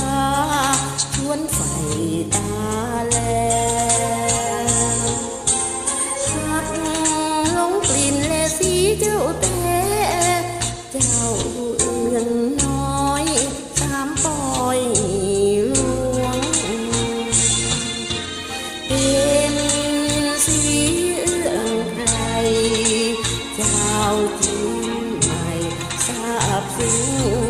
ฟ้าชวนใส่ตาแลหักลงกลิ่นแลสีเจ้าเตะเจ้าเอือนน้อยตามปอยลวง เป็นสีอื้รเจ้าจริงไม่ทราบซึ้ง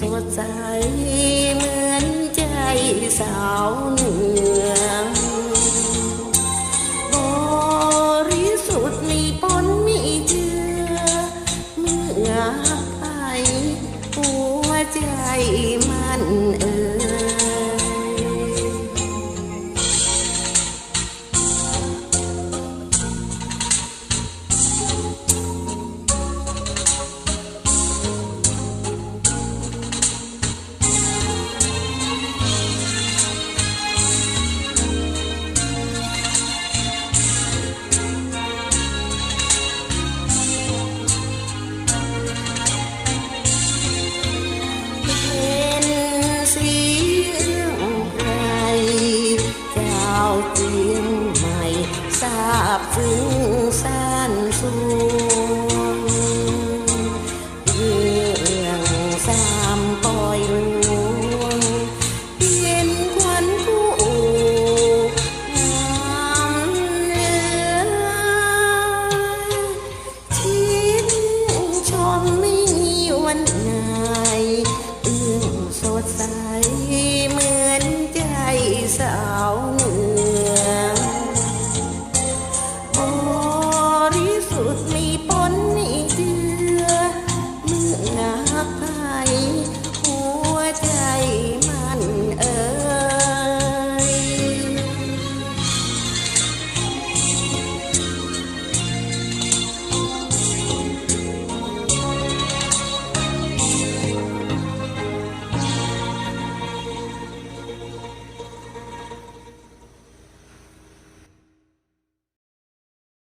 สดใสเหมือนใจสาวเหนือบริสุทธิ์มีปนมีเจอเมื่อไปหัใจมันเอ่ย